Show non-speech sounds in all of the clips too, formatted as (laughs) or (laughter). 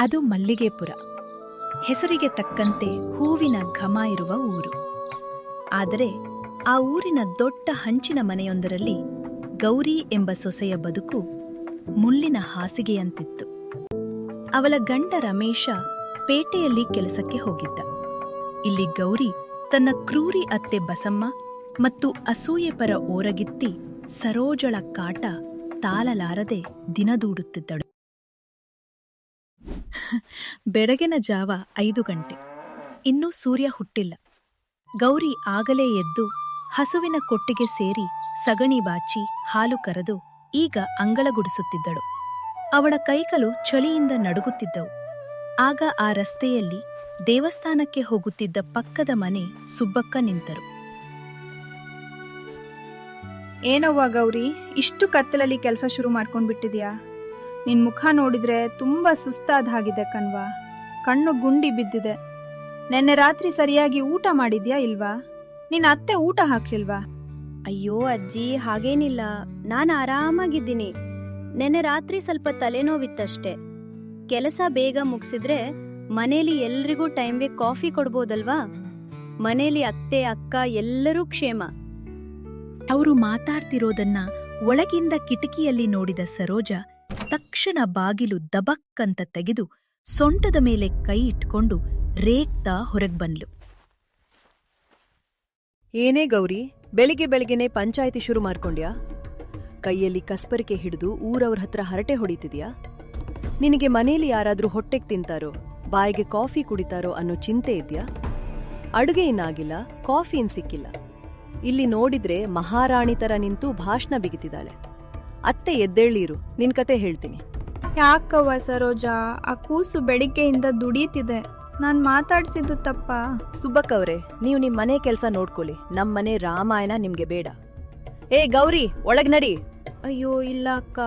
ಅದು ಮಲ್ಲಿಗೆಪುರ. ಹೆಸರಿಗೆ ತಕ್ಕಂತೆ ಹೂವಿನ ಘಮ ಇರುವ ಊರು. ಆದರೆ ಆ ಊರಿನ ದೊಡ್ಡ ಹಂಚಿನ ಮನೆಯೊಂದರಲ್ಲಿ ಗೌರಿ ಎಂಬ ಸೊಸೆಯ ಬದುಕು ಮುಳ್ಳಿನ ಹಾಸಿಗೆಯಂತಿತ್ತು. ಅವಳ ಗಂಡ ರಮೇಶ ಪೇಟೆಯಲ್ಲಿ ಕೆಲಸಕ್ಕೆ ಹೋಗಿದ್ದ. ಇಲ್ಲಿ ಗೌರಿ ತನ್ನ ಕ್ರೂರಿ ಅತ್ತೆ ಬಸಮ್ಮ ಮತ್ತು ಅಸೂಯೆಪರ ಓರಗಿತ್ತಿ ಸರೋಜಳ ಕಾಟ ತಾಲಲಾರದೆ ದಿನದೂಡುತ್ತಿದ್ದಳು. ಬೆಳಗಿನ ಜಾವ ಐದು ಗಂಟೆ. ಇನ್ನೂ ಸೂರ್ಯ ಹುಟ್ಟಿಲ್ಲ. ಗೌರಿ ಆಗಲೇ ಎದ್ದು ಹಸುವಿನ ಕೊಟ್ಟಿಗೆ ಸೇರಿ ಸಗಣಿ ಬಾಚಿ ಹಾಲು ಕರೆದು ಈಗ ಅಂಗಳಗುಡಿಸುತ್ತಿದ್ದಳು. ಅವಳ ಕೈಗಳು ಚಳಿಯಿಂದ ನಡುಗುತ್ತಿದ್ದವು. ಆಗ ಆ ರಸ್ತೆಯಲ್ಲಿ ದೇವಸ್ಥಾನಕ್ಕೆ ಹೋಗುತ್ತಿದ್ದ ಪಕ್ಕದ ಮನೆ ಸುಬ್ಬಕ್ಕ ನಿಂತರು. ಏನವ್ವ ಗೌರಿ, ಇಷ್ಟು ಕತ್ತಲಲ್ಲಿ ಕೆಲಸ ಶುರು ಮಾಡ್ಕೊಂಡ್ಬಿಟ್ಟಿದ್ಯಾ? ನಿನ್ ಮುಖ ನೋಡಿದ್ರೆ ತುಂಬಾ ಸುಸ್ತಾದ ಹಾಗಿದೆ ಕಣ್ವಾ. ಕಣ್ಣು ಗುಂಡಿ ಬಿದ್ದಿದೆ. ನೆನ್ನೆ ರಾತ್ರಿ ಸರಿಯಾಗಿ ಊಟ ಮಾಡಿದ್ಯಾ ಇಲ್ವಾ? ನಿನ್ನ ಅತ್ತೆ ಊಟ ಹಾಕ್ಲಿಲ್ವಾ? ಅಯ್ಯೋ ಅಜ್ಜಿ ಹಾಗೇನಿಲ್ಲ. ನಾನು ಆರಾಮಾಗಿದ್ದೀನಿ. ನೆನ್ನೆ ರಾತ್ರಿ ಸ್ವಲ್ಪ ತಲೆನೋವಿತ್ತಷ್ಟೇ. ಕೆಲಸ ಬೇಗ ಮುಗಿಸಿದ್ರೆ ಮನೇಲಿ ಎಲ್ರಿಗೂ ಟೈಮ್ಗೆ ಕಾಫಿ ಕೊಡ್ಬೋದಲ್ವಾ? ಮನೇಲಿ ಅತ್ತೆ ಅಕ್ಕ ಎಲ್ಲರೂ ಕ್ಷೇಮ. ಅವರು ಮಾತಾಡ್ತಿರೋದನ್ನ ಒಳಗಿಂದ ಕಿಟಕಿಯಲ್ಲಿ ನೋಡಿದ ಸರೋಜ ತಕ್ಷಣ ಬಾಗಿಲು ದಬಕ್ಕಂತ ತೆಗೆದು ಸೊಂಟದ ಮೇಲೆ ಕೈ ಇಟ್ಕೊಂಡು ರೇಗ್ತಾ ಹೊರಗ್ ಬಂದ್ಲು. ಏನೇ ಗೌರಿ, ಬೆಳಿಗ್ಗೆ ಬೆಳಿಗ್ಗೆನೆ ಪಂಚಾಯಿತಿ ಶುರು ಮಾಡ್ಕೊಂಡ್ಯಾ? ಕೈಯಲ್ಲಿ ಕಸ್ಪರಿಕೆ ಹಿಡಿದು ಊರವ್ರ ಹತ್ರ ಹರಟೆ ಹೊಡಿತಿದ್ಯಾ? ನಿನಗೆ ಮನೇಲಿ ಯಾರಾದ್ರೂ ಹೊಟ್ಟೆಗೆ ತಿಂತಾರೋ, ಬಾಯಿಗೆ ಕಾಫಿ ಕುಡಿತಾರೋ ಅನ್ನೋ ಚಿಂತೆ ಇದ್ಯಾ? ಅಡುಗೆ ಇನ್ನಾಗಿಲ್ಲ ಕಾಫಿ ಇನ್ ಸಿಕ್ಕಿಲ್ಲ. ಇಲ್ಲಿ ನೋಡಿದ್ರೆ ಮಹಾರಾಣಿ ತರ ನಿಂತು ಭಾಷಣ ಬಿಗಿತಿದ್ದಾಳೆ. ಅತ್ತೆ ಎದ್ದೇಳಿರು. ನಿನ್ ಕತೆ ಹೇಳ್ತೀನಿ. ಯಾಕವ್ವ ಸರೋಜಾ? ಆ ಕೂಸು ಬೆಳಿಗ್ಗೆಯಿಂದ ದುಡೀತಿದೆ. ನಾನ್ ಮಾತಾಡ್ಸಿದ್ದು ತಪ್ಪಾ? ಸುಬ್ಬಕ್ಕವ್ರೆ ನೀವು ನಿಮ್ ಮನೆ ಕೆಲ್ಸ ನೋಡ್ಕೊಳ್ಳಿ. ನಮ್ ಮನೆ ರಾಮಾಯಣ ನಿಮ್ಗೆ ಬೇಡ. ಏ ಗೌರಿ ಒಳಗ್ ನಡಿ. ಅಯ್ಯೋ ಇಲ್ಲ ಅಕ್ಕ.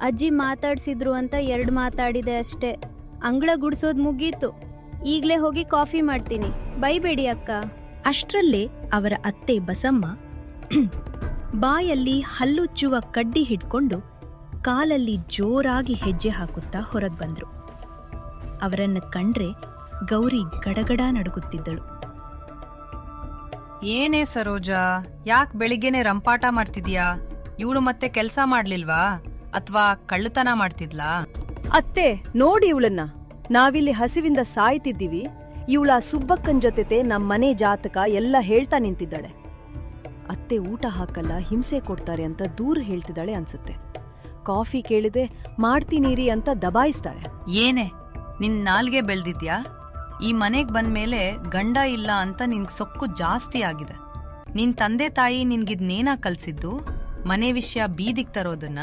ಅಜ್ಜಿ ಮಾತಾಡ್ಸಿದ್ರು ಅಂತ ಎರಡು ಮಾತಾಡಿದೆ ಅಷ್ಟೇ. ಅಂಗಳ ಗುಡ್ಸೋದ್ ಮುಗೀತು. ಈಗ್ಲೇ ಹೋಗಿ ಕಾಫಿ ಮಾಡ್ತೀನಿ. ಬೈಬೇಡಿ ಅಕ್ಕ. ಅಷ್ಟ್ರಲ್ಲೇ ಅವರ ಅತ್ತೆ ಬಸಮ್ಮ ಬಾಯಲ್ಲಿ ಹಲ್ಲುಚ್ಚುವ ಕಡ್ಡಿ ಹಿಡ್ಕೊಂಡು ಕಾಲಲ್ಲಿ ಜೋರಾಗಿ ಹೆಜ್ಜೆ ಹಾಕುತ್ತಾ ಹೊರಗೆ ಬಂದ್ರು. ಅವರನ್ನ ಕಂಡ್ರೆ ಗೌರಿ ಗಡಗಡ ನಡುಗುತ್ತಿದ್ದಳು. ಏನೇ ಸರೋಜಾ ಯಾಕ್ ಬೆಳಿಗ್ಗೆನೆ ರಂಪಾಟ ಮಾಡ್ತಿದ್ಯಾ? ಇವಳು ಮತ್ತೆ ಕೆಲಸ ಮಾಡ್ಲಿಲ್ವಾ? ಅಥವಾ ಕಳ್ಳತನ ಮಾಡ್ತಿದ್ಲಾ? ಅತ್ತೆ ನೋಡಿ ಇವಳನ್ನ. ನಾವಿಲ್ಲಿ ಹಸಿವಿಂದ ಸಾಯ್ತಿದ್ದೀವಿ. ಇವಳ ಸುಬ್ಬಕ್ಕನ್ ಜೊತೆತೆ ನಮ್ಮನೆ ಜಾತಕ ಎಲ್ಲ ಹೇಳ್ತಾ ನಿಂತಿದ್ದಾಳೆ. ಅತ್ತೆ ಊಟ ಹಾಕಲ್ಲ, ಹಿಂಸೆ ಕೊಡ್ತಾರೆ ಅಂತ ದೂರ ಹೇಳ್ತಿದ್ದಾಳೆ ಅನ್ಸುತ್ತೆ. ಕಾಫಿ ಕೇಳಿದೆ, ಮಾಡ್ತೀನಿರಿ ಅಂತ ದಬಾಯಿಸ್ತಾರೆ. ಏನೇ, ನಿನ್ ನಾಲ್ಗೆ ಬೆಳ್ದಿದ್ಯಾ? ಈ ಮನೆಗ್ ಬಂದ್ಮೇಲೆ ಗಂಡ ಇಲ್ಲ ಅಂತ ನಿನ್ಗ್ ಸೊಕ್ಕು ಜಾಸ್ತಿ ಆಗಿದೆ. ನಿನ್ ತಂದೆ ತಾಯಿ ನಿನ್ಗಿದ್ನೇನ ಕಲ್ಸಿದ್ದು? ಮನೆ ವಿಷಯ ಬೀದಿಗ್ ತರೋದನ್ನ?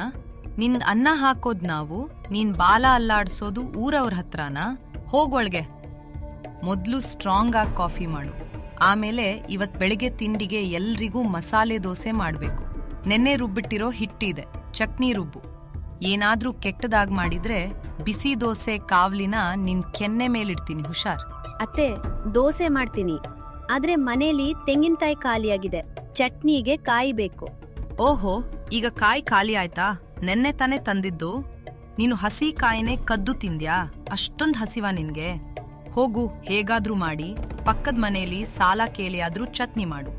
ನಿನ್ ಅನ್ನ ಹಾಕೋದ್ ನಾವು, ನೀನ್ ಬಾಲ ಅಲ್ಲಾಡ್ಸೋದು ಊರವ್ರ ಹತ್ರನಾ? ಹೋಗೊಳ್ಗೆ ಮೊದ್ಲು ಸ್ಟ್ರಾಂಗ್ ಆಗಿ ಕಾಫಿ ಮಾಡು. ಆಮೇಲೆ ಇವತ್ ಬೆಳಿಗ್ಗೆ ತಿಂಡಿಗೆ ಎಲ್ರಿಗೂ ಮಸಾಲೆ ದೋಸೆ ಮಾಡ್ಬೇಕು. ನೆನ್ನೆ ರುಬ್ಬಿಟ್ಟಿರೋ ಹಿಟ್ಟಿದೆ ಚಟ್ನಿ ರುಬ್ಬು. ಏನಾದ್ರೂ ಕೆಟ್ಟದಾಗ್ ಮಾಡಿದ್ರೆ ಬಿಸಿ ದೋಸೆ ಕಾವ್ಲಿನ ನಿನ್ ಕೆನ್ನೆ ಮೇಲಿಡ್ತೀನಿ ಹುಷಾರ್. ಅತ್ತೆ ದೋಸೆ ಮಾಡ್ತೀನಿ. ಆದ್ರೆ ಮನೇಲಿ ತೆಂಗಿನಕಾಯಿ ಖಾಲಿಯಾಗಿದೆ ಚಟ್ನಿಗೆ ಕಾಯಿ ಬೇಕು. ಓಹೋ ಈಗ ಕಾಯಿ ಖಾಲಿ ಆಯ್ತಾ? ನೆನ್ನೆ ತಾನೇ ತಂದಿದ್ದು. ನೀನು ಹಸಿ ಕಾಯಿನೇ ಕದ್ದು ತಿಂದ್ಯಾ? ಅಷ್ಟೊಂದ್ ಹಸಿವಾ ನಿನ್ಗೆ? ಹೋಗು, ಹೇಗಾದ್ರೂ ಮಾಡಿ, ಪಕ್ಕದ ಮನೆಯಲ್ಲಿ ಸಾಲ ಕೇಳಿಯಾದ್ರೂ ಚಟ್ನಿ ಮಾಡು.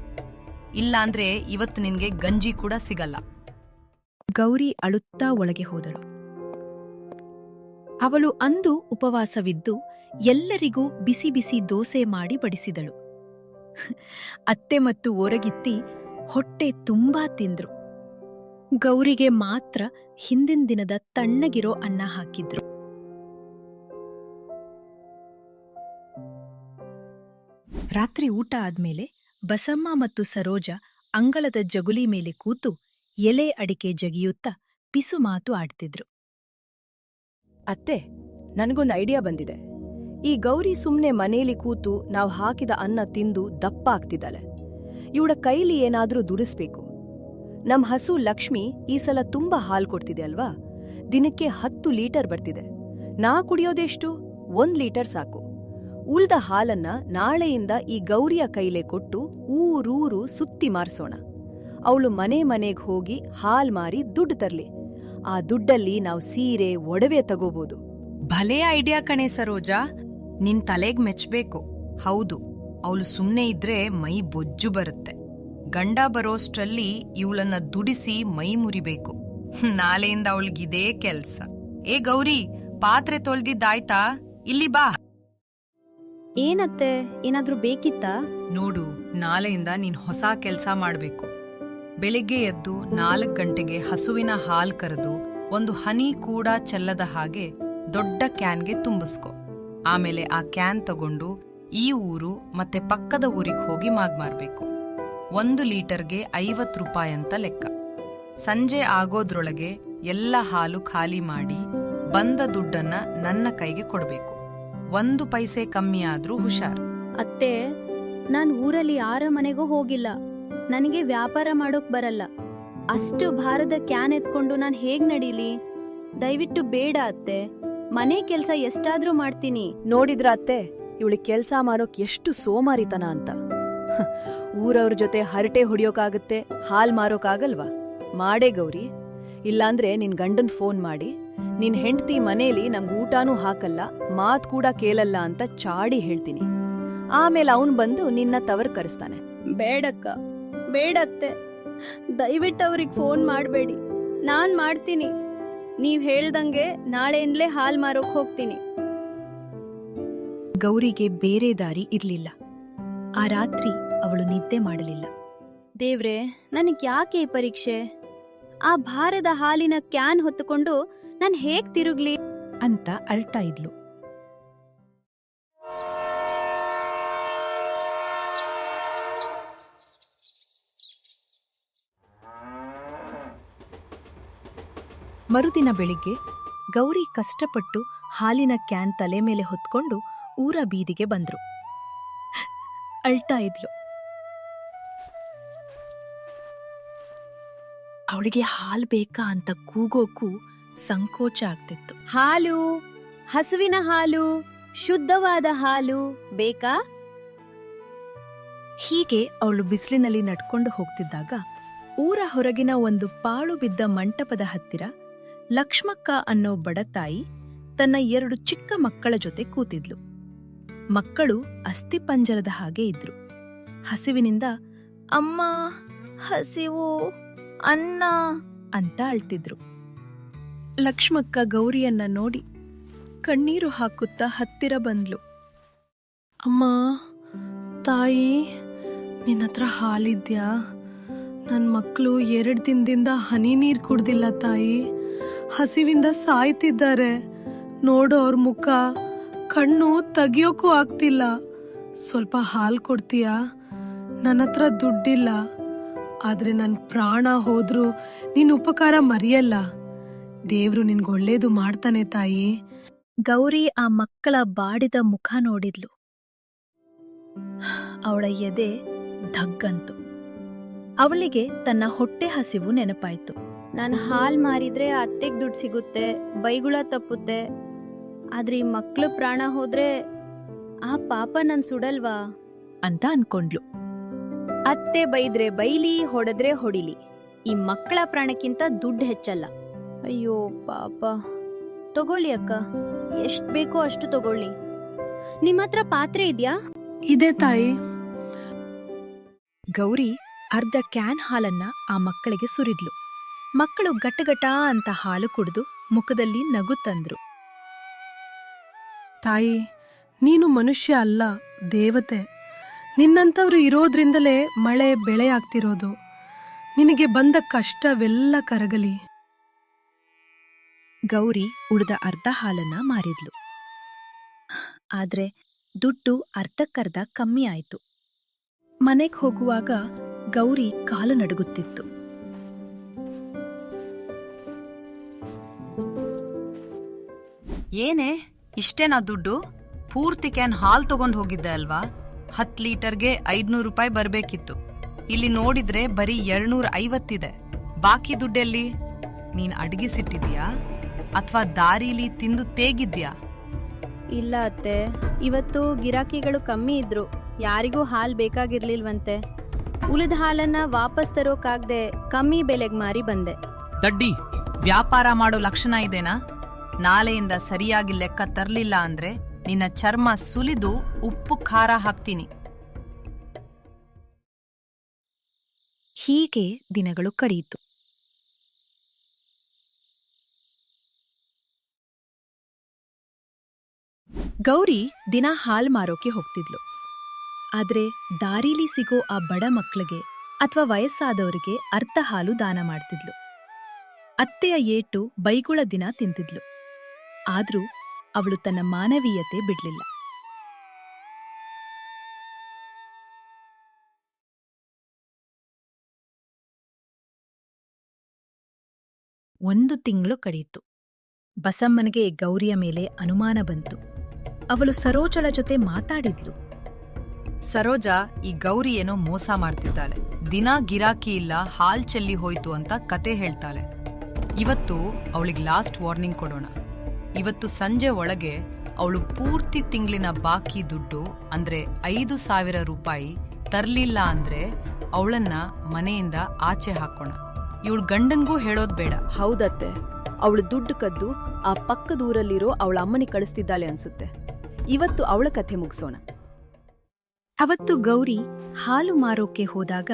ಇಲ್ಲಾಂದ್ರೆ ಇವತ್ತು ನಿನ್ಗೆ ಗಂಜಿ ಕೂಡ ಸಿಗಲ್ಲ. ಗೌರಿ ಅಳುತ್ತಾ ಒಳಗೆ ಹೋದಳು. ಅವಳು ಅಂದು ಉಪವಾಸವಿದ್ದು ಎಲ್ಲರಿಗೂ ಬಿಸಿ ಬಿಸಿ ದೋಸೆ ಮಾಡಿ ಬಡಿಸಿದಳು. ಅತ್ತೆ ಮತ್ತು ಒರಗಿತ್ತಿ ಹೊಟ್ಟೆ ತುಂಬಾ ತಿಂದ್ರು. ಗೌರಿಗೆ ಮಾತ್ರ ಹಿಂದಿನ ದಿನದ ತಣ್ಣಗಿರೋ ಅನ್ನ ಹಾಕಿದ್ರು. ರಾತ್ರಿ ಊಟ ಆದ್ಮೇಲೆ ಬಸಮ್ಮ ಮತ್ತು ಸರೋಜ ಅಂಗಳದ ಜಗುಲಿ ಮೇಲೆ ಕೂತು ಎಲೆ ಅಡಿಕೆ ಜಗಿಯುತ್ತಾ ಪಿಸು ಮಾತು ಆಡ್ತಿದ್ರು. ಅತ್ತೆ, ನನಗೊಂದು ಐಡಿಯಾ ಬಂದಿದೆ. ಈ ಗೌರಿ ಸುಮ್ನೆ ಮನೇಲಿ ಕೂತು ನಾವು ಹಾಕಿದ ಅನ್ನ ತಿಂದು ದಪ್ಪ ಆಗ್ತಿದ್ದಾಳೆ. ಇವಳ ಕೈಲಿ ಏನಾದ್ರೂ ದುಡಿಸ್ಬೇಕು. ನಮ್ ಹಸು ಲಕ್ಷ್ಮಿ ಈ ಸಲ ತುಂಬಾ ಹಾಲು ಕೊಡ್ತಿದೆ ಅಲ್ವಾ? ದಿನಕ್ಕೆ ಹತ್ತು ಲೀಟರ್ ಬರ್ತಿದೆ. ನಾ ಕುಡಿಯೋದೆಷ್ಟು? ಒಂದ್ ಲೀಟರ್ ಸಾಕು. ಉಳ್ದ ಹಾಲನ್ನ ನಾಳೆಯಿಂದ ಈ ಗೌರಿಯ ಕೈಲೆ ಕೊಟ್ಟು ಊರೂರು ಸುತ್ತಿ ಮಾರ್ಸೋಣ. ಅವಳು ಮನೆ ಮನೆಗ್ ಹೋಗಿ ಹಾಲ್ ಮಾರಿ ದುಡ್ಡು ತರ್ಲಿ. ಆ ದುಡ್ಡಲ್ಲಿ ನಾವು ಸೀರೆ, ಒಡವೆ ತಗೋಬೋದು. ಭಲೇ ಐಡಿಯಾ ಕಣೆ ಸರೋಜಾ. ನಿನ್ ತಲೆಗ್ ಮೆಚ್ಬೇಕು. ಹೌದು, ಅವಳು ಸುಮ್ನೆ ಇದ್ರೆ ಮೈ ಬೊಜ್ಜು ಬರುತ್ತೆ. ಗಂಡ ಬರೋಷ್ಟ್ರಲ್ಲಿ ಇವಳನ್ನ ದುಡಿಸಿ ಮೈ ಮುರಿಬೇಕು. ನಾಳೆಯಿಂದ ಅವಳಿಗಿದೇ ಕೆಲ್ಸ. ಏ ಗೌರಿ, ಪಾತ್ರೆ ತೊಳ್ದಿದ್ದಾಯ್ತಾ? ಇಲ್ಲಿ ಬಾ. ಏನತ್ತೆ? ಏನಾದ್ರೂ ಬೇಕಿತ್ತಾ? ನೋಡು, ನಾಳೆಯಿಂದ ನೀನ್ ಹೊಸ ಕೆಲ್ಸ ಮಾಡ್ಬೇಕು. ಬೆಳಿಗ್ಗೆ ಎದ್ದು ನಾಲ್ಕು ಗಂಟೆಗೆ ಹಸುವಿನ ಹಾಲ್ ಕರೆದು ಒಂದು ಹನಿ ಕೂಡ ಚೆಲ್ಲದ ಹಾಗೆ ದೊಡ್ಡ ಕ್ಯಾನ್ಗೆ ತುಂಬಿಸ್ಕೊ. ಆಮೇಲೆ ಆ ಕ್ಯಾನ್ ತಗೊಂಡು ಈ ಊರು ಮತ್ತೆ ಪಕ್ಕದ ಊರಿಗೆ ಹೋಗಿ ಮಾಗ್ ಮಾರ್ಬೇಕು. ಒಂದು ಲೀಟರ್ಗೆ ಐವತ್ತು ರೂಪಾಯಿ ಅಂತ ಲೆಕ್ಕ. ಸಂಜೆ ಆಗೋದ್ರೊಳಗೆ ಎಲ್ಲ ಹಾಲು ಖಾಲಿ ಮಾಡಿ ಬಂದ ದುಡ್ಡನ್ನ ನನ್ನ ಕೈಗೆ ಕೊಡ್ಬೇಕು. ಒಂದು ಪೈಸೆ ಕಮ್ಮಿ ಆದ್ರೂ ಹುಷಾರ್. ಅತ್ತೆ ನಾನು ಊರಲ್ಲಿ ಯಾರ ಮನೆಗೂ ಹೋಗಿಲ್ಲ. ನನಗೆ ವ್ಯಾಪಾರ ಮಾಡೋಕ್ ಬರಲ್ಲ. ಅಷ್ಟು ಭಾರದ ಕ್ಯಾನ್ ಎತ್ಕೊಂಡು ನಾನ್ ಹೇಗ್ ನಡೀಲಿ? ದಯವಿಟ್ಟು ಬೇಡ ಅತ್ತೆ. ಮನೆ ಕೆಲ್ಸ ಎಷ್ಟಾದ್ರೂ ಮಾಡ್ತೀನಿ. ನೋಡಿದ್ರ ಅತ್ತೆ ಇವಳಿಗೆ ಕೆಲ್ಸ ಮಾರೋಕ್ ಎಷ್ಟು ಸೋಮಾರಿತನ ಅಂತ. ಹ, ಊರವ್ರ ಜೊತೆ ಹರಟೆ ಹೊಡಿಯೋಕಾಗತ್ತೆ ಹಾಲ್ ಮಾರೋಕಾಗಲ್ವಾ? ಮಾಡೇ ಗೌರಿ. ಇಲ್ಲಾಂದ್ರೆ ನಿನ್ ಗಂಡನ್ ಫೋನ್ ಮಾಡಿ ನಿನ್ ಹೆಂಡ್ತಿ ಮನೇಲಿ ನಮ್ಗೆ ಊಟನೂ ಹಾಕಲ್ಲ ಮಾತ್ ಕೂಡ ಕೇಳಲ್ಲ ಅಂತ ಚಾಡಿ ಹೇಳ್ತೀನಿ. ಆಮೇಲೆ ಅವನ್ ಬಂದು ನಿನ್ನ ತವರ್ ಕರೆಸ್ತಾನೆ. ಬೇಡಕ್ಕ ಬೇಡತ್ತೆ. ದಯವಿಟ್ಟು ಅವ್ರಿಗೆ ಫೋನ್ ಮಾಡಬೇಡಿ. ನಾನ್ ಮಾಡ್ತೀನಿ. ನೀವ್ ಹೇಳ್ದಂಗೆ ನಾಳೆಯಿಂದಲೇ ಹಾಲ್ ಮಾರೋಕ್ ಹೋಗ್ತೀನಿ. ಗೌರಿಗೆ ಬೇರೆ ದಾರಿ ಇರ್ಲಿಲ್ಲ. ಆ ರಾತ್ರಿ ಅವಳು ನಿದ್ದೆ ಮಾಡಲಿಲ್ಲ. ದೇವ್ರೆ ನನಗ್ ಯಾಕೆ ಈ ಪರೀಕ್ಷೆ? ಆ ಭಾರದ ಹಾಲಿನ ಕ್ಯಾನ್ ಹೊತ್ತುಕೊಂಡು ನಾನ್ ಹೇಗ್ ತಿರುಗ್ಲಿ? ಅಂತ ಅಳ್ತಾ ಇದ್ಲು. ಮರುದಿನ ಬೆಳಿಗ್ಗೆ ಗೌರಿ ಕಷ್ಟಪಟ್ಟು ಹಾಲಿನ ಕ್ಯಾನ್ ತಲೆ ಮೇಲೆ ಹೊತ್ಕೊಂಡು ಊರ ಬೀದಿಗೆ ಬಂದ್ರು. ಅಳ್ತಾ ಇದ್ಲು. ಅವಳಿಗೆ ಹಾಲ್ ಬೇಕಾ ಅಂತ ಕೂಗೋಕ್ಕೂ ಸಂಕೋಚ ಆಗ್ತಿತ್ತು. ಹಾಲು ಹಸುವಿನ ಹಾಲು ಶುದ್ಧವಾದ ಹಾಲು ಬೇಕಾ? ಹೀಗೆ ಅವಳು ಬಿಸಿಲಿನಲ್ಲಿ ನಡ್ಕೊಂಡು ಹೋಗ್ತಿದ್ದಾಗ ಊರ ಹೊರಗಿನ ಒಂದು ಪಾಳು ಬಿದ್ದ ಮಂಟಪದ ಹತ್ತಿರ ಲಕ್ಷ್ಮಕ್ಕ ಅನ್ನೋ ಬಡತಾಯಿ ತನ್ನ ಎರಡು ಚಿಕ್ಕ ಮಕ್ಕಳ ಜೊತೆ ಕೂತಿದ್ಲು. ಮಕ್ಕಳು ಅಸ್ಥಿಪಂಜರದ ಹಾಗೆ ಇದ್ರು. ಹಸಿವಿನಿಂದ ಅಮ್ಮ ಹಸಿವು ಅನ್ನ ಅಂತ ಅಳ್ತಿದ್ರು. ಲಕ್ಷ್ಮಕ್ಕ ಗೌರಿಯನ್ನ ನೋಡಿ ಕಣ್ಣೀರು ಹಾಕುತ್ತಾ ಹತ್ತಿರ ಬಂದ್ಲು. ಅಮ್ಮ, ತಾಯಿ, ನಿನ್ನ ಹತ್ರ ಹಾಲಿದ್ಯಾ? ನನ್ನ ಮಕ್ಕಳು ಎರಡು ದಿನದಿಂದ ಹನಿ ನೀರು ಕುಡ್ದಿಲ್ಲ ತಾಯಿ. ಹಸಿವಿಂದ ಸಾಯ್ತಿದ್ದಾರೆ. ನೋಡು ಅವ್ರ ಮುಖ. ಕಣ್ಣು ತೆಗಿಯೋಕ್ಕೂ ಆಗ್ತಿಲ್ಲ. ಸ್ವಲ್ಪ ಹಾಲು ಕೊಡ್ತೀಯಾ? ನನ್ನ ಹತ್ರ ದುಡ್ಡಿಲ್ಲ. ಆದರೆ ನನ್ನ ಪ್ರಾಣ ಹೋದರೂ ನಿನ್ನ ಉಪಕಾರ ಮರೆಯಲ್ಲ. ದೇವ್ರು ನಿನ್ಗೆ ಒಳ್ಳೇದು ಮಾಡ್ತಾನೆ ತಾಯಿ. ಗೌರಿ ಆ ಮಕ್ಕಳ ಬಾಡಿದ ಮುಖ ನೋಡಿದ್ಲು. ಅವಳ ಎದೆ ಧಗ್ಗಂತು. ಅವಳಿಗೆ ತನ್ನ ಹೊಟ್ಟೆ ಹಸಿವು ನೆನಪಾಯ್ತು. ನಾನು ಹಾಲ್ ಮಾರಿದ್ರೆ ಅತ್ತೆಗ್ ದುಡ್ಡು ಸಿಗುತ್ತೆ ಬೈಗುಳ ತಪ್ಪುತ್ತೆ. ಆದ್ರೆ ಈ ಮಕ್ಳು ಪ್ರಾಣ ಹೋದ್ರೆ ಆ ಪಾಪ ನನ್ ಸುಡಲ್ವಾ? ಅಂತ ಅನ್ಕೊಂಡ್ಲು. ಅತ್ತೆ ಬೈದ್ರೆ ಬೈಲಿ ಹೊಡೆದ್ರೆ ಹೊಡಿಲಿ. ಈ ಮಕ್ಕಳ ಪ್ರಾಣಕ್ಕಿಂತ ದುಡ್ಡು ಹೆಚ್ಚಲ್ಲ. ಅಯ್ಯೋ ಪಾಪ. ತಗೊಳ್ಳಿ ಅಕ್ಕ. ಎಷ್ಟು ಬೇಕೋ ಅಷ್ಟು ತಗೊಳ್ಳಿ. ನಿಮ್ಮ ಹತ್ರ ಪಾತ್ರೆ ಇದೆಯಾ? ಇದೆ ತಾಯಿ. ಗೌರಿ ಅರ್ಧ ಕ್ಯಾನ್ ಹಾಲನ್ನ ಆ ಮಕ್ಕಳಿಗೆ ಸುರಿದ್ಲು. ಮಕ್ಕಳು ಗಟಗಟ ಅಂತ ಹಾಲು ಕುಡಿದು ಮುಖದಲ್ಲಿ ನಗು ತಂದ್ರು. ತಾಯಿ, ನೀನು ಮನುಷ್ಯ ಅಲ್ಲ, ದೇವತೆ. ನಿನ್ನಂಥವ್ರು ಇರೋದ್ರಿಂದಲೇ ಮಳೆ ಬೆಳೆ ಆಗ್ತಿರೋದು. ನಿನಗೆ ಬಂದ ಕಷ್ಟವೆಲ್ಲ ಕರಗಲಿ. ಗೌರಿ ಉಳಿದ ಅರ್ಧ ಹಾಲನ್ನ ಮಾರಿದ್ಲು. ಆದ್ರೆ ದುಡ್ಡು ಅರ್ಧಕ್ಕರ್ಧ ಕಮ್ಮಿ ಆಯ್ತು. ಮನೆಗ್ ಹೋಗುವಾಗ ಗೌರಿ ಕಾಲು ನಡುಗುತ್ತಿತ್ತು. ಏನೇ, ಇಷ್ಟೇನಾ ದುಡ್ಡು? ಪೂರ್ತಿ ಕ್ಯಾನ್ ಹಾಲ್ ತಗೊಂಡ್ ಹೋಗಿದ್ದೆ ಅಲ್ವಾ? ಹತ್ ಲೀಟರ್ಗೆ ಐದ್ನೂರು ರೂಪಾಯಿ ಬರ್ಬೇಕಿತ್ತು. ಇಲ್ಲಿ ನೋಡಿದ್ರೆ ಬರೀ ಎರಡ್ನೂರ ಐವತ್ತಿದೆ ಬಾಕಿ ದುಡ್ಡೆಲ್ಲಿ? ನೀನ್ ಅಡ್ಗಿಸಿಟ್ಟಿದ್ಯಾ ಅಥವಾ ದಾರಿಲಿ ತಿಂದು ತೇಗಿದ್ಯಾ? ಇಲ್ಲ ಅತ್ತೆ. ಇವತ್ತು ಗಿರಾಕಿಗಳು ಕಮ್ಮಿ ಇದ್ರು. ಯಾರಿಗೂ ಹಾಲು ಬೇಕಾಗಿರ್ಲಿಲ್ವಂತೆ. ಉಳಿದ ಹಾಲನ್ನ ವಾಪಸ್ ತರೋಕಾಗ್ದೆ ಕಮ್ಮಿ ಬೆಲೆಗೆ ಮಾರಿ ಬಂದೆ. ದಡ್ಡಿ ವ್ಯಾಪಾರ ಮಾಡೋ ಲಕ್ಷಣ ಇದೇನಾ? ನಾಳೆಯಿಂದ ಸರಿಯಾಗಿ ಲೆಕ್ಕ ತರ್ಲಿಲ್ಲ ಅಂದ್ರೆ ನಿನ್ನ ಚರ್ಮ ಸುಲಿದು ಉಪ್ಪು ಖಾರ ಹಾಕ್ತೀನಿ. ಹೀಗೆ ದಿನಗಳು ಕಳೆಯಿತು ಗೌರಿ ದಿನ ಹಾಲ್ ಮಾರೋಕೆ ಹೋಗ್ತಿದ್ಲು. ಆದ್ರೆ ದಾರಿಲಿ ಸಿಗೋ ಆ ಬಡ ಮಕ್ಳಿಗೆ ಅಥವಾ ವಯಸ್ಸಾದವರಿಗೆ ಅರ್ಧ ಹಾಲು ದಾನ ಮಾಡ್ತಿದ್ಲು. ಅತ್ತೆಯ ಏಟು ಬೈಗುಳ ದಿನ ತಿಂತಿದ್ಲು. ಆದ್ರೂ ಅವಳು ತನ್ನ ಮಾನವೀಯತೆ ಬಿಡ್ಲಿಲ್ಲ. ಒಂದು ತಿಂಗಳು ಕಳೆಯಿತು ಬಸಮ್ಮನಿಗೆ ಗೌರಿಯ ಮೇಲೆ ಅನುಮಾನ ಬಂತು. ಅವಳು ಸರೋಜಳ ಜೊತೆ ಮಾತಾಡಿದ್ಲು. ಸರೋಜಾ ಈ ಗೌರಿ ಏನೋ ಮೋಸ ಮಾಡ್ತಿದ್ದಾಳೆ. ದಿನ ಗಿರಾಕಿ ಇಲ್ಲ ಹಾಲ್ ಚೆಲ್ಲಿ ಹೋಯ್ತು ಅಂತ ಕತೆ ಹೇಳ್ತಾಳೆ. ಇವತ್ತು ಅವಳಿಗೆ ಲಾಸ್ಟ್ ವಾರ್ನಿಂಗ್ ಕೊಡೋಣ. ಇವತ್ತು ಸಂಜೆ ಒಳಗೆ ಅವಳು ಪೂರ್ತಿ ತಿಂಗಳಿನ ಬಾಕಿ ದುಡ್ಡು ಅಂದ್ರೆ ಐದು ಸಾವಿರ ರೂಪಾಯಿ ತರ್ಲಿಲ್ಲ ಅಂದ್ರೆ ಅವಳನ್ನ ಮನೆಯಿಂದ ಆಚೆ ಹಾಕೋಣ. ಇವಳು ಗಂಡನ್ಗೂ ಹೇಳೋದ್ ಬೇಡ. ಹೌದತ್ತೆ. ಅವಳು ದುಡ್ಡು ಕದ್ದು ಆ ಪಕ್ಕದೂರಲ್ಲಿರೋ ಅವಳ ಅಮ್ಮನಿಗೆ ಕಳಿಸ್ತಿದ್ದಾಳೆ ಅನ್ಸುತ್ತೆ. ಇವತ್ತು ಅವಳ ಕಥೆ ಮುಗಿಸೋಣ. ಅವತ್ತು ಗೌರಿ ಹಾಲು ಮಾರೋಕೆ ಹೋದಾಗ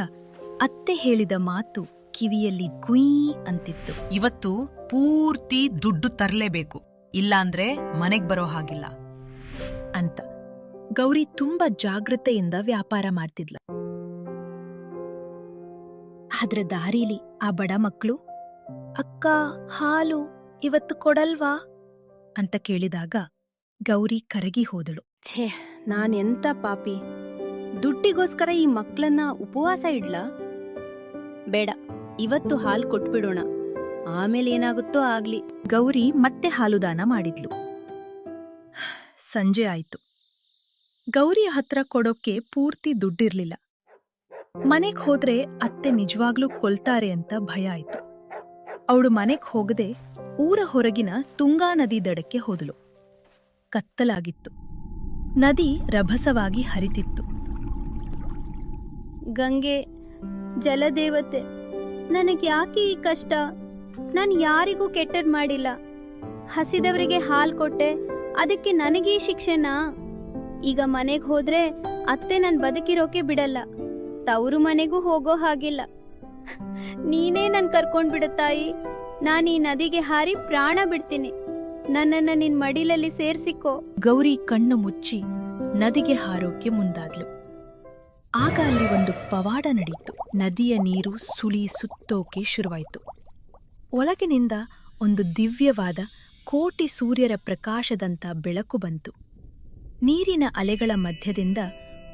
ಅತ್ತೆ ಹೇಳಿದ ಮಾತು ಕಿವಿಯಲ್ಲಿ ಗುಯ್ ಅಂತಿತ್ತು. ಇವತ್ತು ಪೂರ್ತಿ ದುಡ್ಡು ತರಲೇಬೇಕು. ಇಲ್ಲಾಂದ್ರೆ ಮನೆಗ್ ಬರೋ ಹಾಗಿಲ್ಲ. ಅಂತ. ಗೌರಿ ತುಂಬಾ ಜಾಗೃತೆಯಿಂದ ವ್ಯಾಪಾರ ಮಾಡ್ತಿದ್ಲ. ಆದ್ರೆ ದಾರಿಲಿ ಆ ಬಡ ಮಕ್ಕಳು ಅಕ್ಕ ಹಾಲು ಇವತ್ತು ಕೊಡಲ್ವಾ? ಅಂತ ಕೇಳಿದಾಗ ಗೌರಿ ಕರಗಿ ಹೋದಳು. ಛೇ ನಾನ್ ಎಂತ ಪಾಪಿ. ದುಡ್ಡಿಗೋಸ್ಕರ ಈ ಮಕ್ಕಳನ್ನ ಉಪವಾಸ ಇಡ್ಲಾ? ಬೇಡ ಇವತ್ತು ಹಾಲು ಕೊಟ್ಬಿಡೋಣ. ಆಮೇಲೆ ಏನಾಗುತ್ತೋ ಆಗ್ಲಿ. ಗೌರಿ ಮತ್ತೆ ಹಾಲುದಾನ ಮಾಡಿದ್ಲು. ಸಂಜೆ ಆಯ್ತು. ಗೌರಿಯ ಹತ್ರ ಕೊಡೋಕೆ ಪೂರ್ತಿ ದುಡ್ಡಿರ್ಲಿಲ್ಲ. ಮನೆಗ್ ಹೋದ್ರೆ ಅತ್ತೆ ನಿಜವಾಗ್ಲೂ ಕೊಲ್ತಾರೆ ಅಂತ ಭಯ ಆಯ್ತು. ಅವಳು ಮನೆಗ್ ಹೋಗದೆ ಊರ ಹೊರಗಿನ ತುಂಗಾ ನದಿ ದಡಕ್ಕೆ ಹೋದಳು ಕತ್ತಲಾಗಿತ್ತು. ನದಿ ರಭಸವಾಗಿ ಹರಿತಿತ್ತು. ಗಂಗೆ, ಜಲದೇವತೆ, ನನಗೆ ಯಾಕೆ ಈ ಕಷ್ಟ? ನಾನು ಯಾರಿಗೂ ಕೆಟ್ಟದ್ ಮಾಡಿಲ್ಲ. ಹಸಿದವರಿಗೆ ಹಾಲ್ ಕೊಟ್ಟೆ, ಅದಕ್ಕೆ ನನಗೀ ಶಿಕ್ಷೆನಾ? ಈಗ ಮನೆಗೆ ಹೋದ್ರೆ ಅತ್ತೆ ನನ್ ಬದುಕಿರೋಕೆ ಬಿಡಲ್ಲ. ತವರು ಮನೆಗೂ ಹೋಗೋ ಹಾಗಿಲ್ಲ. ನೀನೇ ನನ್ ಕರ್ಕೊಂಡ್ ಬಿಡು ತಾಯಿ. ನಾನು ಈ ನದಿಗೆ ಹಾರಿ ಪ್ರಾಣ ಬಿಡ್ತೀನಿ. ನನ್ನನ್ನ ನಿನ್ ಮಡಿಲಲ್ಲಿ ಸೇರ್ಸಿಕೋ. ಗೌರಿ ಕಣ್ಣು ಮುಚ್ಚಿ ನದಿಗೆ ಹಾರೋಕೆ ಮುಂದಾದ್ಲು. ಆಗ ಅಲ್ಲಿ ಒಂದು ಪವಾಡ ನಡೆಯಿತು ನದಿಯ ನೀರು ಸುಳಿ ಸುತ್ತೋಕೆ ಶುರುವಾಯಿತು. ಒಳಗಿನಿಂದ ಒಂದು ದಿವ್ಯವಾದ ಕೋಟಿ ಸೂರ್ಯರ ಪ್ರಕಾಶದಂತ ಬೆಳಕು ಬಂತು. ನೀರಿನ ಅಲೆಗಳ ಮಧ್ಯದಿಂದ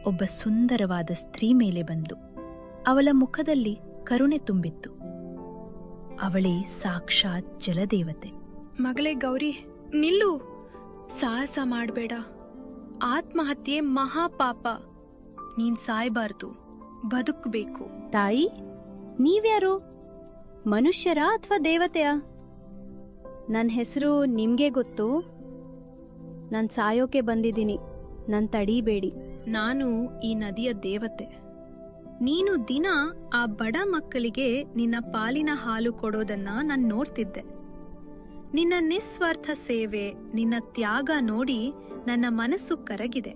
ಒಬ್ಬ ಸುಂದರವಾದ ಸ್ತ್ರೀ ಮೇಲೆ ಬಂದು ಅವಳ ಮುಖದಲ್ಲಿ ಕರುಣೆ ತುಂಬಿತ್ತು. ಅವಳೇ ಸಾಕ್ಷಾತ್ ಜಲದೇವತೆ. ಮಗಳೇ ಗೌರಿ ನಿಲ್ಲು. ಸಾಹಸ ಮಾಡಬೇಡ. ಆತ್ಮಹತ್ಯೆ ಮಹಾಪಾಪ. ನೀನ್ ಸಾಯ್ಬಾರ್ದು. ಬದುಕಬೇಕು. ತಾಯಿ ನೀವ್ಯಾರು? ಮನುಷ್ಯರಾ ಅಥವಾ ದೇವತೆಯಾ? ನನ್ನ ಹೆಸರು ನಿಮ್ಗೆ ಗೊತ್ತು. ನಾನು ಸಾಯೋಕೆ ಬಂದಿದ್ದೀನಿ. ನನ್ ತಡೀಬೇಡಿ. ನಾನು ಈ ನದಿಯ ದೇವತೆ. ನೀನು ದಿನ ಆ ಬಡ ಮಕ್ಕಳಿಗೆ ನಿನ್ನ ಪಾಲಿನ ಹಾಲು ಕೊಡೋದನ್ನ ನಾನು ನೋಡ್ತಿದ್ದೆ. ನಿನ್ನ ನಿಸ್ವಾರ್ಥ ಸೇವೆ ನಿನ್ನ ತ್ಯಾಗ ನೋಡಿ ನನ್ನ ಮನಸ್ಸು ಕರಗಿದೆ.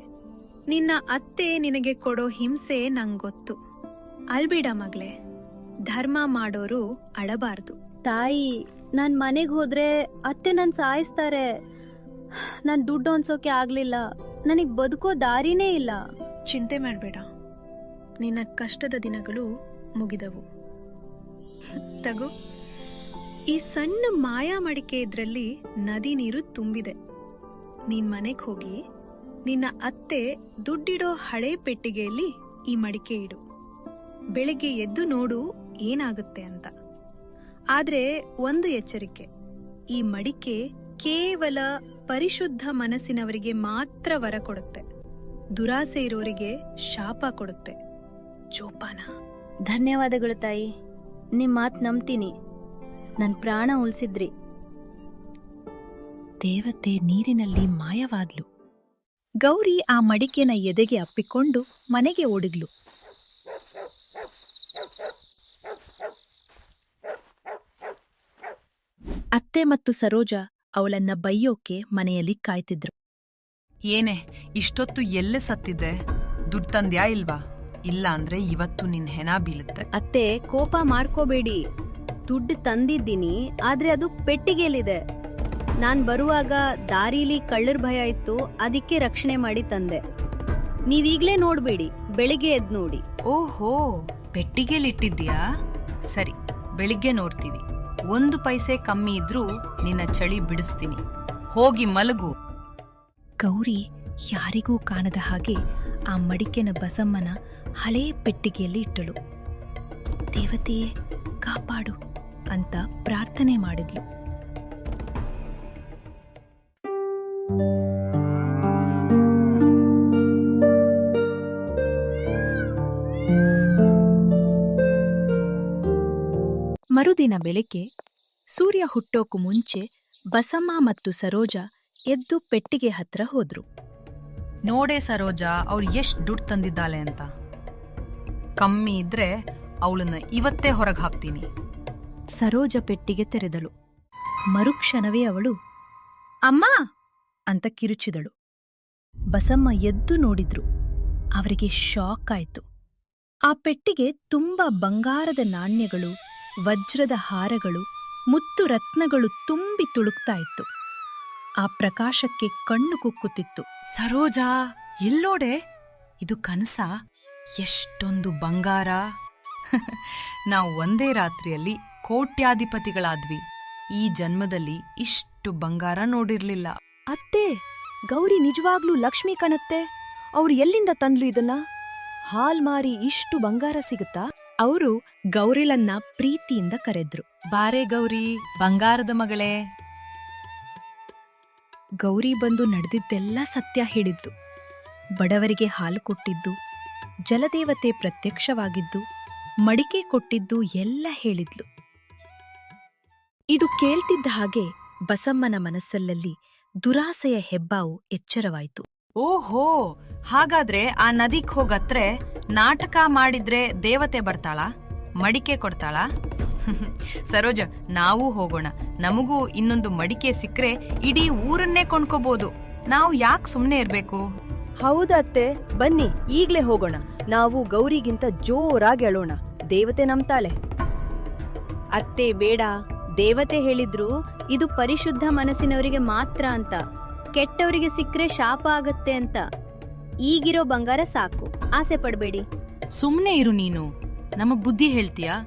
ನಿನ್ನ ಅತ್ತೆ ನಿನಗೆ ಕೊಡೋ ಹಿಂಸೆ ನಂಗೊತ್ತು. ಅಲ್ಬಿಡ ಮಗಳೇ ಧರ್ಮ ಮಾಡೋರು ಅಳಬಾರ್ದು. ತಾಯಿ ನಾನು ಮನೆಗೆ ಹೋದ್ರೆ ಅತ್ತೆ ನನ್ ಸಾಯಿಸ್ತಾರೆ. ನಾನು ದುಡ್ಡು ಅನ್ಸೋಕೆ ಆಗ್ಲಿಲ್ಲ. ನನಗೆ ಬದುಕೋ ದಾರಿನೇ ಇಲ್ಲ. ಚಿಂತೆ ಮಾಡಬೇಡ. ನಿನ್ನ ಕಷ್ಟದ ದಿನಗಳು ಮುಗಿದವು. ತಗೋ. ಈ ಸಣ್ಣ ಮಾಯಾ ಮಡಿಕೆ ಇದ್ರಲ್ಲಿ ನದಿ ನೀರು ತುಂಬಿದೆ. ನೀನ್ ಮನೆಗ್ ಹೋಗಿ ನಿನ್ನ ಅತ್ತೆ ದುಡ್ಡಿಡೋ ಹಳೆ ಪೆಟ್ಟಿಗೆಯಲ್ಲಿ ಈ ಮಡಿಕೆ ಇಡು. ಬೆಳಿಗ್ಗೆ ಎದ್ದು ನೋಡು ಏನಾಗುತ್ತೆ ಅಂತ. ಆದ್ರೆ ಒಂದು ಎಚ್ಚರಿಕೆ, ಈ ಮಡಿಕೆ ಕೇವಲ ಪರಿಶುದ್ಧ ಮನಸ್ಸಿನವರಿಗೆ ಮಾತ್ರ ವರ ಕೊಡುತ್ತೆ. ದುರಾಸೆ ಇರೋರಿಗೆ ಶಾಪ ಕೊಡುತ್ತೆ. ಜೋಪಾನ. ಧನ್ಯವಾದಗಳು ತಾಯಿ. ನಿಮ್ಮ ಮಾತು ನಂಬ್ತೀನಿ. ನನ್ನ ಪ್ರಾಣ ಉಳಿಸಿದ್ರಿ. ದೇವತೆ ನೀರಿನಲ್ಲಿ ಮಾಯವಾದ್ಲು. ಗೌರಿ ಆ ಮಡಿಕೆನ ಎದೆಗೆ ಅಪ್ಪಿಕೊಂಡು ಮನೆಗೆ ಓಡಿಗ್ಲು ಅತ್ತೆ ಮತ್ತು ಸರೋಜ ಅವಳನ್ನ ಬೈಯೋಕೆ ಮನೆಯಲ್ಲಿ ಕಾಯ್ತಿದ್ರು. ಏನೇ ಇಷ್ಟೊತ್ತು ಎಲ್ಲೆ ಸತ್ತಿದ್ದೆ? ದುಡ್ಡು ತಂದ್ಯಾ ಇಲ್ವಾ? ಇಲ್ಲ ಅಂದ್ರೆ ಇವತ್ತು ನಿನ್ ಹೆಣ ಬೀಳುತ್ತೆ. ಅತ್ತೆ ಕೋಪ ಮಾಡ್ಕೋಬೇಡಿ. ದುಡ್ಡು ತಂದಿದ್ದೀನಿ ಆದ್ರೆ ಅದು ಪೆಟ್ಟಿಗೆಯಲ್ಲಿದೆ. ನಾನ್ ಬರುವಾಗ ದಾರಿಲಿ ಕಳ್ಳರ ಭಯ ಇತ್ತು ಅದಕ್ಕೆ ರಕ್ಷಣೆ ಮಾಡಿ ತಂದೆ. ನೀವೀಗ್ಲೇ ನೋಡ್ಬೇಡಿ ಬೆಳಿಗ್ಗೆ ಎದ್ ನೋಡಿ. ಓಹೋ ಪೆಟ್ಟಿಗೆಲಿಟ್ಟಿದ್ಯಾ ಸರಿ ಬೆಳಿಗ್ಗೆ ನೋಡ್ತೀವಿ. ಒಂದು ಪೈಸೆ ಕಮ್ಮಿ ಇದ್ರೂ ನಿನ್ನ ಚಳಿ ಬಿಡಿಸ್ತೀನಿ. ಹೋಗಿ ಮಲಗು. ಗೌರಿ ಯಾರಿಗೂ ಕಾಣದ ಹಾಗೆ ಆ ಮಡಿಕೆನ ಬಸಮ್ಮನ ಹಳೇ ಪೆಟ್ಟಿಗೆಯಲ್ಲಿ ಇಟ್ಟಳು. ದೇವತೆಯೇ ಕಾಪಾಡು. ಅಂತ ಪ್ರಾರ್ಥನೆ ಮಾಡಿದ್ಲು. ಮರುದಿನ ಬೆಳಗ್ಗೆ ಸೂರ್ಯ ಹುಟ್ಟೋಕು ಮುಂಚೆ ಬಸಮ್ಮ ಮತ್ತು ಸರೋಜ ಎದ್ದು ಪೆಟ್ಟಿಗೆ ಹತ್ರ ಹೋದ್ರು. ನೋಡೆ ಸರೋಜ ಅವ್ರು ಎಷ್ಟ್ ದುಡ್ಡು ತಂದಿದ್ದಾಳೆ ಅಂತ. ಕಮ್ಮಿ ಇದ್ರೆ ಅವಳನ್ನ ಇವತ್ತೇ ಹೊರಗೆ ಹಾಕ್ತೀನಿ. ಸರೋಜ ಪೆಟ್ಟಿಗೆ ತೆರೆದಳು. ಮರುಕ್ಷಣವೇ ಅವಳು, ಅಮ್ಮ! ಅಂತ ಕಿರುಚಿದಳು. ಬಸಮ್ಮ ಎದ್ದು ನೋಡಿದ್ರು. ಅವರಿಗೆ ಶಾಕ್ ಆಯ್ತು. ಆ ಪೆಟ್ಟಿಗೆ ತುಂಬಾ ಬಂಗಾರದ ನಾಣ್ಯಗಳು, ವಜ್ರದ ಹಾರಗಳು, ಮುತ್ತು ರತ್ನಗಳು ತುಂಬಿ ತುಳುಕ್ತಾ ಇತ್ತು. ಆ ಪ್ರಕಾಶಕ್ಕೆ ಕಣ್ಣು ಕುಕ್ಕುತ್ತಿತ್ತು. ಸರೋಜಾ ಎಲ್ಲೋಡೆ ಇದು ಕನಸ? ಎಷ್ಟೊಂದು ಬಂಗಾರ! (laughs) ನಾವು ಒಂದೇ ರಾತ್ರಿಯಲ್ಲಿ ಕೋಟ್ಯಾಧಿಪತಿಗಳಾದ್ವಿ. ಈ ಜನ್ಮದಲ್ಲಿ ಇಷ್ಟು ಬಂಗಾರ ನೋಡಿರ್ಲಿಲ್ಲ. ಅತ್ತೆ ಗೌರಿ ನಿಜವಾಗ್ಲೂ ಲಕ್ಷ್ಮಿ ಕಣತ್ತೆ? ಅವ್ರು ಎಲ್ಲಿಂದ ತಂದ್ಲು ಇದನ್ನ? ಹಾಲ್ ಮಾರಿ ಇಷ್ಟು ಬಂಗಾರ ಸಿಗುತ್ತಾ? ಅವರು ಗೌರಿಲನ್ನ ಪ್ರೀತಿಯಿಂದ ಕರೆದ್ರು. ಬಾರೆ ಗೌರಿ ಬಂಗಾರದ ಮಗಳೇ. ಗೌರಿ ಬಂದು ನಡೆದಿದ್ದೆಲ್ಲ ಸತ್ಯ ಹೇಳಿದ್ದು. ಬಡವರಿಗೆ ಹಾಲು ಕೊಟ್ಟಿದ್ದು ಜಲದೇವತೆ ಪ್ರತ್ಯಕ್ಷವಾಗಿದ್ದು ಮಡಿಕೆ ಕೊಟ್ಟಿದ್ದು ಎಲ್ಲ ಹೇಳಿದ್ಲು. ಇದು ಕೇಳ್ತಿದ್ದ ಹಾಗೆ ಬಸಮ್ಮನ ಮನಸ್ಸಲ್ಲಲ್ಲಿ ದುರಾಸೆಯ ಹೆಬ್ಬಾವು ಎಚ್ಚರವಾಯಿತು. ಓಹೋ ಹಾಗಾದ್ರೆ ಆ ನದಿಗ್ ಹೋಗತ್ರೆ ನಾಟಕ ಮಾಡಿದ್ರೆ ದೇವತೆ ಬರ್ತಾಳ? ಮಡಿಕೆ ಕೊಡ್ತಾಳ? (laughs) ಸರೋಜ ನಾವೂ ಹೋಗೋಣ. ನಮಗೂ ಇನ್ನೊಂದು ಮಡಿಕೆ ಸಿಕ್ಕ್ರೆ ಇಡೀ ಊರನ್ನೇ ಕೊಂಡ್ಕೋಬಹುದು ನಾವು ಯಾಕೆ ಸುಮ್ನೆ ಇರ್ಬೇಕು? ಹೌದತ್ತೆ ಬನ್ನಿ ಈಗ್ಲೇ ಹೋಗೋಣ. ನಾವು ಗೌರಿಗಿಂತ ಜೋರಾಗಿ ಅಳೋಣ ದೇವತೆ ನಂಬ್ತಾಳೆ ಅತ್ತೆ ಬೇಡ. ದೇವತೆ ಹೇಳಿದ್ರು ಇದು ಪರಿಶುದ್ಧ ಮನಸ್ಸಿನವರಿಗೆ ಮಾತ್ರ ಅಂತ. ಕೆಟ್ಟವರಿಗೆ ಸಿಕ್ಕ್ರೆ ಶಾಪ ಆಗತ್ತೆ ಅಂತ. ಈಗಿರೋ ಬಂಗಾರ ಸಾಕು. ಆಸೆ ಪಡಬೇಡಿ. ಸುಮ್ನೆ ಇರು ನೀನು. ನಮ್ಮ ಬುದ್ಧಿ ಹೇಳ್ತೀಯಾ?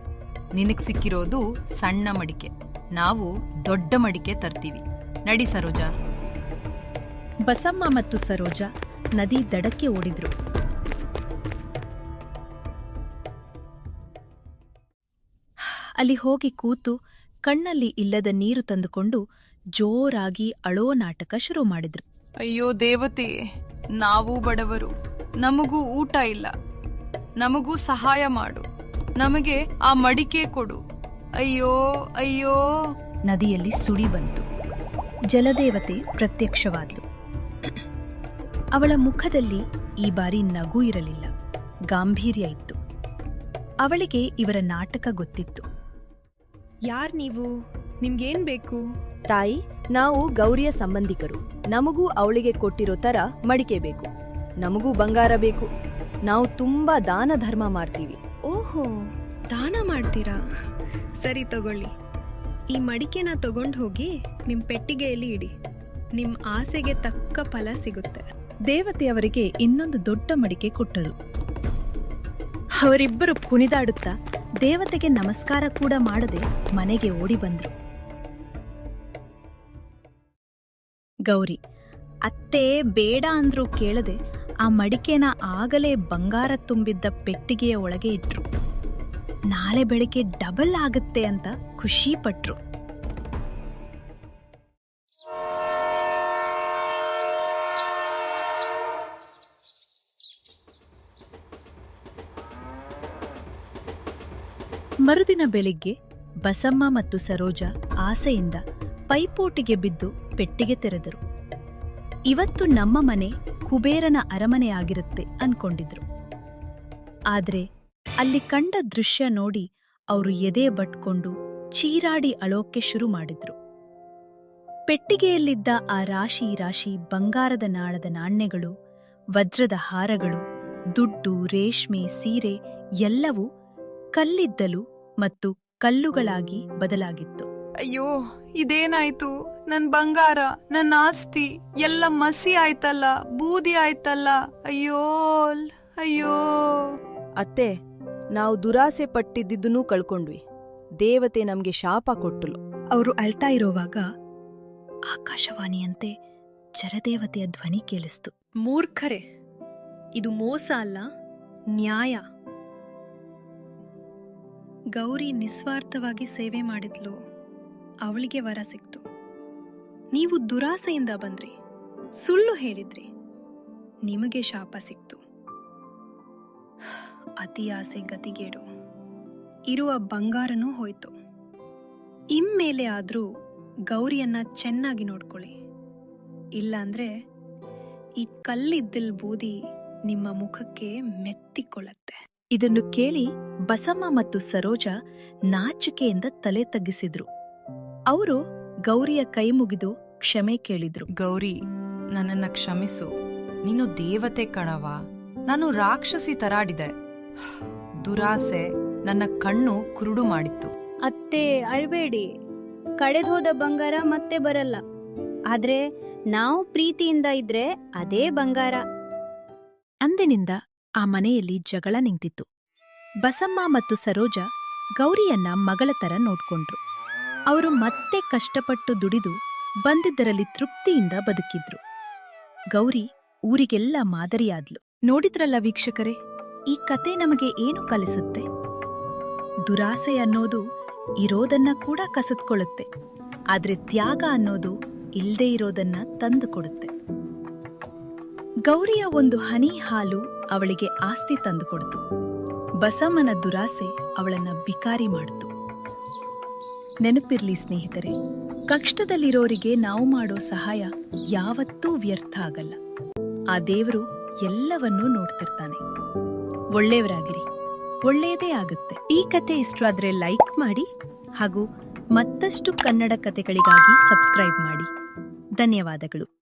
ನಿನಗ್ ಸಿಕ್ಕಿರೋದು ಸಣ್ಣ ಮಡಿಕೆ. ನಾವು ದೊಡ್ಡ ಮಡಿಕೆ ತರ್ತೀವಿ. ನಡಿ ಸರೋಜಾ. ಬಸಮ್ಮ ಮತ್ತು ಸರೋಜ ನದಿ ದಡಕ್ಕೆ ಓಡಿದ್ರು. ಅಲ್ಲಿ ಹೋಗಿ ಕೂತು ಕಣ್ಣಲ್ಲಿ ಇಲ್ಲದ ನೀರು ತಂದುಕೊಂಡು ಜೋರಾಗಿ ಅಳೋ ನಾಟಕ ಶುರು ಮಾಡಿದ್ರು. ಅಯ್ಯೋ ದೇವತೆ ನಾವು ಬಡವರು ನಮಗೂ ಊಟ ಇಲ್ಲ ನಮಗೂ ಸಹಾಯ ಮಾಡು ನಮಗೆ ಆ ಮಡಿಕೆ ಕೊಡು. ಅಯ್ಯೋ ಅಯ್ಯೋ. ನದಿಯಲ್ಲಿ ಸುಳಿ ಬಂತು. ಜಲದೇವತೆ ಪ್ರತ್ಯಕ್ಷವಾದ್ಲು. ಅವಳ ಮುಖದಲ್ಲಿ ಈ ಬಾರಿ ನಗು ಇರಲಿಲ್ಲ ಗಾಂಭೀರ್ಯ ಇತ್ತು. ಅವಳಿಗೆ ಇವರ ನಾಟಕ ಗೊತ್ತಿತ್ತು. ಯಾರ್ ನೀವು? ನಿಮ್ಗೇನ್ ಬೇಕು? ತಾಯಿ ನಾವು ಗೌರಿಯ ಸಂಬಂಧಿಕರು. ನಮಗೂ ಅವಳಿಗೆ ಕೊಟ್ಟಿರೋ ತರ ಮಡಿಕೆ ಬೇಕು. ನಮಗೂ ಬಂಗಾರ ಬೇಕು. ನಾವು ತುಂಬಾ ದಾನ ಧರ್ಮ ಮಾಡ್ತೀವಿ. ಓಹೋ ದಾನ ಮಾಡ್ತೀರಾ? ಸರಿ ತಗೊಳ್ಳಿ. ಈ ಮಡಿಕೆನ ತಗೊಂಡು ಹೋಗಿ ನಿಮ್ ಪೆಟ್ಟಿಗೆಯಲ್ಲಿ ಇಡಿ. ನಿಮ್ ಆಸೆಗೆ ತಕ್ಕ ಫಲ ಸಿಗುತ್ತೆ. ದೇವತೆಯವರಿಗೆ ಇನ್ನೊಂದು ದೊಡ್ಡ ಮಡಿಕೆ ಕೊಟ್ಟರು ಅವರಿಬ್ಬರು ಕುಣಿದಾಡುತ್ತಾ ದೇವತೆಗೆ ನಮಸ್ಕಾರ ಕೂಡ ಮಾಡದೆ ಮನೆಗೆ ಓಡಿ ಬಂದ್ರು. ಗೌರಿ, ಅತ್ತೆ ಬೇಡ ಅಂದ್ರೂ ಕೇಳದೆ ಆ ಮಡಿಕೆನ ಆಗಲೇ ಬಂಗಾರ ತುಂಬಿದ್ದ ಪೆಟ್ಟಿಗೆಯ ಒಳಗೆ ಇಟ್ರು. ನಾಳೆ ಬೆಳಿಗ್ಗೆ ಡಬಲ್ ಆಗುತ್ತೆ ಅಂತ ಖುಷಿ ಪಟ್ರು. ಮರುದಿನ ಬೆಳಿಗ್ಗೆ ಬಸಮ್ಮ ಮತ್ತು ಸರೋಜ ಆಸೆಯಿಂದ ಪೈಪೋಟಿಗೆ ಬಿದ್ದು ಪೆಟ್ಟಿಗೆ ತೆರೆದರು. ಇವತ್ತು ನಮ್ಮ ಮನೆ ಕುಬೇರನ ಅರಮನೆಯಾಗಿರುತ್ತೆ, ಅನ್ಕೊಂಡಿದ್ರು. ಆದ್ರೆ ಅಲ್ಲಿ ಕಂಡ ದೃಶ್ಯ ನೋಡಿ ಅವರು ಎದೆ ಬಟ್ಕೊಂಡು ಚೀರಾಡಿ ಅಳೋಕೆ ಶುರು ಮಾಡಿದ್ರು. ಪೆಟ್ಟಿಗೆಯಲ್ಲಿದ್ದ ಆ ರಾಶಿ ರಾಶಿ ಬಂಗಾರದ ನಾಳದ ನಾಣ್ಯಗಳು, ವಜ್ರದ ಹಾರಗಳು, ದುಡ್ಡು, ರೇಷ್ಮೆ, ಸೀರೆ ಎಲ್ಲವೂ ಕಲ್ಲಿದ್ದಲು ಮತ್ತು ಕಲ್ಲುಗಳಾಗಿ ಬದಲಾಗಿತ್ತು. ಅಯ್ಯೋ ಇದೇನಾಯ್ತು? ನನ್ ಬಂಗಾರ ನನ್ನ ಆಸ್ತಿ ಎಲ್ಲ ಮಸಿ ಆಯ್ತಲ್ಲ ಬೂದಿ ಆಯ್ತಲ್ಲ. ಅಯ್ಯೋ ಅಯ್ಯೋ. ಅತ್ತೆ ನಾವು ದುರಾಸೆ ಪಟ್ಟಿದ್ದುದನ್ನೂ ಕಳ್ಕೊಂಡ್ವಿ. ದೇವತೆ ನಮ್ಗೆ ಶಾಪ ಕೊಟ್ಟಲು ಅವರು ಅಳ್ತಾ ಇರೋವಾಗ ಆಕಾಶವಾಣಿಯಂತೆ ಚರದೇವತೆಯ ಧ್ವನಿ ಕೇಳಿಸ್ತು. ಮೂರ್ಖರೆ ಇದು ಮೋಸ ಅಲ್ಲ ನ್ಯಾಯ. ಗೌರಿ ನಿಸ್ವಾರ್ಥವಾಗಿ ಸೇವೆ ಮಾಡಿದ್ಲು. ಅವಳಿಗೆ ವರ ಸಿಕ್ತು. ನೀವು ದುರಾಸೆಯಿಂದ ಬಂದ್ರಿ. ಸುಳ್ಳು ಹೇಳಿದ್ರಿ. ನಿಮಗೆ ಶಾಪ ಸಿಕ್ತು. ಅತಿ ಆಸೆ ಗತಿಗೇಡು. ಇರುವ ಬಂಗಾರನೂ ಹೋಯ್ತು. ಇಮ್ಮೇಲೆ ಆದರೂ ಗೌರಿಯನ್ನ ಚೆನ್ನಾಗಿ ನೋಡ್ಕೊಳ್ಳಿ. ಇಲ್ಲಾಂದ್ರೆ ಈ ಕಲ್ಲಿದ್ದಿಲ್ ಬೂದಿ ನಿಮ್ಮ ಮುಖಕ್ಕೆ ಮೆತ್ತಿಕೊಳ್ಳತ್ತೆ. ಇದನ್ನು ಕೇಳಿ ಬಸಮ್ಮ ಮತ್ತು ಸರೋಜ ನಾಚಿಕೆಯಿಂದ ತಲೆ ತಗ್ಗಿಸಿದ್ರು. ಅವರು ಗೌರಿಯ ಕೈ ಮುಗಿದು ಕ್ಷಮೆ ಕೇಳಿದ್ರು. ಗೌರಿ ನನ್ನನ್ನ ಕ್ಷಮಿಸು. ನೀನು ದೇವತೆ ಕಣವ ನಾನು ರಾಕ್ಷಸಿ ತರಾಡಿದೆ. ದುರಾಸೆ ನನ್ನ ಕಣ್ಣು ಕುರುಡು ಮಾಡಿತ್ತು. ಅತ್ತೆ ಅಳ್ಬೇಡಿ. ಕಳೆದೋದ ಬಂಗಾರ ಮತ್ತೆ ಬರಲ್ಲ. ಆದ್ರೆ ನಾವು ಪ್ರೀತಿಯಿಂದ ಇದ್ರೆ ಅದೇ ಬಂಗಾರ. ಅಂದಿನಿಂದ ಆ ಮನೆಯಲ್ಲಿ ಜಗಳ ನಿಂತಿತ್ತು. ಬಸಮ್ಮ ಮತ್ತು ಸರೋಜ ಗೌರಿಯನ್ನ ಮಗಳ ತರ ನೋಡ್ಕೊಂಡ್ರು. ಅವರು ಮತ್ತೆ ಕಷ್ಟಪಟ್ಟು ದುಡಿದು ಬಂದಿದ್ದರಲ್ಲಿ ತೃಪ್ತಿಯಿಂದ ಬದುಕಿದ್ರು. ಗೌರಿ ಊರಿಗೆಲ್ಲ ಮಾದರಿಯಾದ್ಲು. ನೋಡಿದ್ರಲ್ಲ ವೀಕ್ಷಕರೇ, ಈ ಕತೆ ನಮಗೆ ಏನು ಕಲಿಸುತ್ತೆ? ದುರಾಸೆ ಅನ್ನೋದು ಇರೋದನ್ನ ಕೂಡ ಕಸಿದ್ಕೊಳ್ಳುತ್ತೆ ಆದ್ರೆ ತ್ಯಾಗ ಅನ್ನೋದು ಇಲ್ದೇ ಇರೋದನ್ನ ತಂದುಕೊಡುತ್ತೆ. ಗೌರಿಯ ಒಂದು ಹನಿ ಹಾಲು ಅವಳಿಗೆ ಆಸ್ತಿ ತಂದುಕೊಡ್ತು ಬಸಮ್ಮನ ದುರಾಸೆ ಅವಳನ್ನ ಬಿಕಾರಿ ಮಾಡಿತು. ನೆನಪಿರ್ಲಿ ಸ್ನೇಹಿತರೆ, ಕಷ್ಟದಲ್ಲಿರೋರಿಗೆ ನಾವು ಮಾಡೋ ಸಹಾಯ ಯಾವತ್ತೂ ವ್ಯರ್ಥ ಆಗಲ್ಲ. ಆ ದೇವರು ಎಲ್ಲವನ್ನೂ ನೋಡ್ತಿರ್ತಾನೆ. ಒಳ್ಳೆಯವರಾಗಿರಿ, ಒಳ್ಳೆಯದೇ ಆಗುತ್ತೆ. ಈ ಕತೆ ಇಷ್ಟವಾದ್ರೆ ಲೈಕ್ ಮಾಡಿ ಹಾಗೂ ಮತ್ತಷ್ಟು ಕನ್ನಡ ಕತೆಗಳಿಗಾಗಿ ಸಬ್ಸ್ಕ್ರೈಬ್ ಮಾಡಿ. ಧನ್ಯವಾದಗಳು.